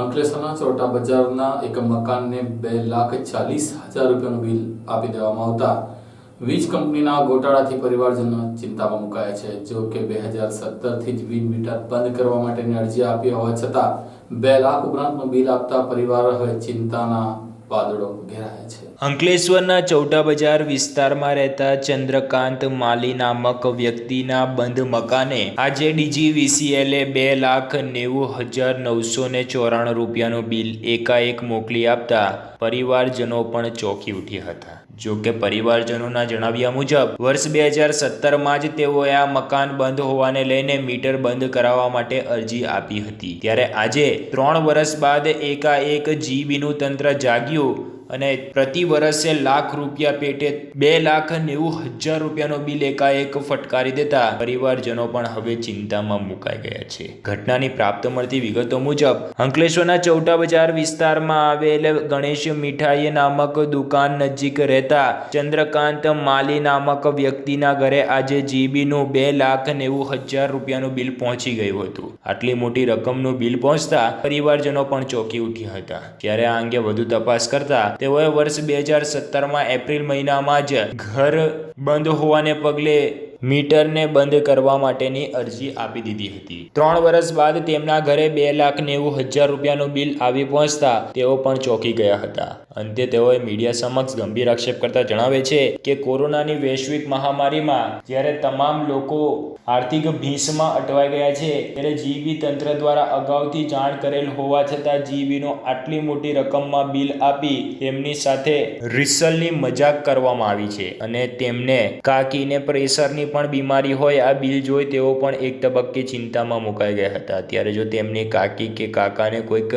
અંકલેશ્વરના ચોટા બજારના એક મકાનને બે લાખ ચાલીસ હજાર રૂપિયાનું બિલ આપી દેવામાં આવતા. વીજ કંપનીના ગોટાળાથી પરિવારજનો ચિંતામાં મુકાયા છે. જો કે બે હજાર સત્તરથી જ વીજ મીટર બંધ કરવા માટેની અરજી આપી હોવા છતાં, બે લાખ ઉપરાંતનું બિલ આપતા પરિવાર હવે ચિંતાના વાદળો ઘેરાયા છે. અંકલેશ્વરના ચૌટા બજાર વિસ્તારમાં રહેતા ચંદ્રકાંત માલી નામક વ્યક્તિના બંધ મકાને આજે ડીજીવીસીએલે બે લાખ નેવું હજાર નવસો ને ચોરાણું રૂપિયાનું બિલ એકાએક મોકલી આપતા પરિવારજનો પણ ચોંકી ઉઠ્યા હતા. જો કે પરિવારજનોના જણાવ્યા મુજબ, વર્ષ બે હજાર સત્તરમાં જ તેઓએ આ મકાન બંધ હોવાને લઈને મીટર બંધ કરાવવા માટે અરજી આપી હતી. ત્યારે આજે, ત્રણ વર્ષ બાદ એકાએક જીબીનું તંત્ર જાગ્યું. અને પ્રતિ વર્ષે લાખ રૂપિયા પેટે બે લાખ નેવું હજાર રૂપિયાનો બિલ એકાએક ફટકારી દેતા પરિવારજનો પણ હવે ચિંતામાં મુકાઈ ગયા છે. ઘટનાની પ્રાપ્ત મળતી વિગતો મુજબ, અંકલેશ્વરના ચૌટા બજાર વિસ્તારમાં આવેલ ગણેશ મીઠાઈ નામક દુકાન નજીક રહેતા ચંદ્રકાંત માલી નામક વ્યક્તિના ઘરે આજે જીબીનું બે લાખ નેવું હજાર રૂપિયાનું બિલ પહોંચી ગયું હતું. આટલી મોટી રકમનું બિલ પહોંચતા પરિવારજનો પણ ચોંકી ઉઠ્યા હતા. ત્યારે આ અંગે વધુ તપાસ કરતા તેઓએ વર્ષ બે હજાર સત્તરમાં એપ્રિલ મહિનામાં જ ઘર બંધ હોવાને પગલે મીટરને બંધ કરવા માટેની અરજી આપી દીધી હતી. ત્રણ વર્ષ બાદ તેમના ઘરે બે લાખ નેવું હજાર રૂપિયાનું બિલ આવી પહોંચતા તેઓ પણ ચોંકી ગયા હતા. અંતે તેઓએ મીડિયા સમક્ષ ગંભીર આક્ષેપ કરતા જણાવે છે કે કોરોનાની વૈશ્વિક મહામારીમાં જ્યારે તમામ લોકો આર્થિક ભીંસમાં અટવાઈ ગયા છે, ત્યારે જીબી તંત્ર દ્વારા અગાઉથી જાણ કરેલ હોવા છતાં જીબીનો આટલી મોટી રકમમાં બિલ આપી તેમની સાથે રિસલની મજાક કરવામાં આવી છે અને તેમને કાકીને પ્રેશરની પણ બીમારી હોય, આ બિલ જોઈ તેઓ પણ એક તબક્કે ચિંતામાં મુકાઈ ગયા હતા. ત્યારે જો તેમની કાકી કે કાકાને કોઈક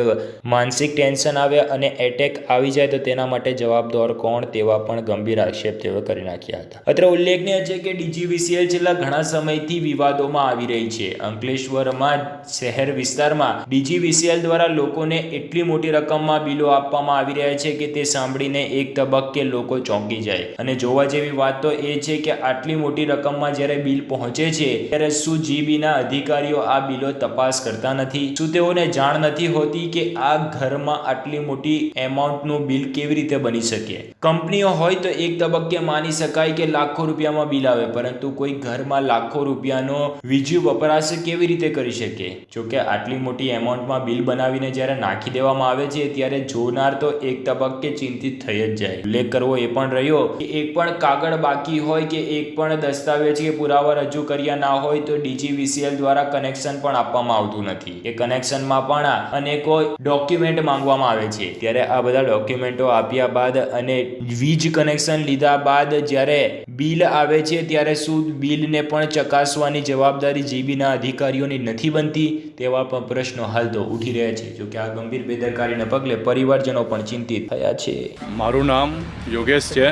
માનસિક ટેન્શન આવે અને એટેક આવી જાય, તો તેના માટે જવાબદાર કોણ તેવા પણ ગંભીર આક્ષેપ તેઓ કરી નાખ્યા હતા. અત્રે ઉલ્લેખનીય છે કે ડીજીવીસીએલ છેલ્લા ઘણા સમયથી વિવાદોમાં આવી રહી છે. અંકલેશ્વરમાં શહેર વિસ્તારમાં ડીજીવીસીએલ દ્વારા લોકોને એટલી મોટી રકમમાં બિલો આપવામાં આવી રહ્યા છે કે તે સાંભળીને એક તબક્કે લોકો ચોંકી જાય. અને જોવા જેવી વાત તો એ છે કે આટલી મોટી રકમમાં જ્યારે બિલ પહોંચે છે, ત્યારે શું જીબીના અધિકારીઓ આ બિલો તપાસ કરતા નથી? શું તેઓને જાણ નથી હોતી કે આ ઘરમાં આટલી મોટી એમાઉન્ટનું બિલ કેવી રીતે બની શકે? કંપનીઓ હોય તો એક તબક્કે માની શકાય કે લાખો રૂપિયામાં બિલ આવે, પરંતુ કોઈ ઘરમાં લાખો રૂપિયાનો વીજળી વપરાશ કેવી રીતે કરી શકે? જો કે આટલી મોટી એમાઉન્ટમાં બિલ બનાવીને જ્યારે નાખી દેવામાં આવે છે, ત્યારે જોનાર તો એક તબક્કે ચિંતિત થઈ જ જાય. ઉલ્લેખ કરવો એ પણ રહ્યો કે એક પણ કાગળ બાકી હોય કે એક પણ દસ્તાવેજ કે પુરાવા રજૂ કર્યા ના હોય તો ડીજીવીસીએલ દ્વારા કનેક્શન પણ આપવામાં આવતું નથી. એ કનેક્શનમાં પણ અનેકો ડોક્યુમેન્ટ માંગવામાં આવે છે. ત્યારે આ બધા ડોક્યુમેન્ટો આપ્યા બાદ અને વીજ કનેક્શન લીધા બાદ જ્યારે બિલ આવે છે ત્યારે શું બિલને પણ ચકાસવાની જવાબદારી જીબીના અધિકારીઓની નથી બનતી? તેવા પણ પ્રશ્નો હાલ તો ઉઠી રહ્યા છે. જોકે આ ગંભીર બેદરકારીને પગલે પરિવારજનો પણ ચિંતિત થયા છે. મારું નામ યોગેશ છે.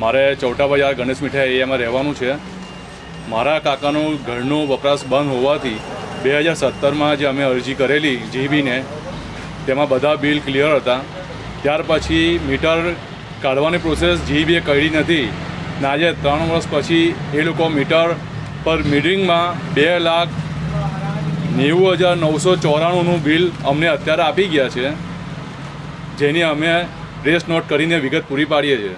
મારે ચૌટા બજાર ગણેશ મીઠાઈ એરિયામાં રહેવાનું છે. મારા કાકાનું ઘરનું વપરાશ બંધ હોવાથી બે હજાર સત્તરમાં જે અમે અરજી કરેલી જીબીને, તેમાં બધા બિલ ક્લિયર હતા. ત્યાર પછી મીટર કાઢવાની પ્રોસેસ જીબીએ કરી નથી. ને આજે ત્રણ વર્ષ પછી એ લોકો મીટર પર મીટરિંગમાં બે લાખ નેવું હજાર નવસો ચોરાણુંનું બિલ અમને અત્યારે આપી ગયા છે, જેની અમે રેસ નોટ કરીને વિગત પૂરી પાડીએ છીએ.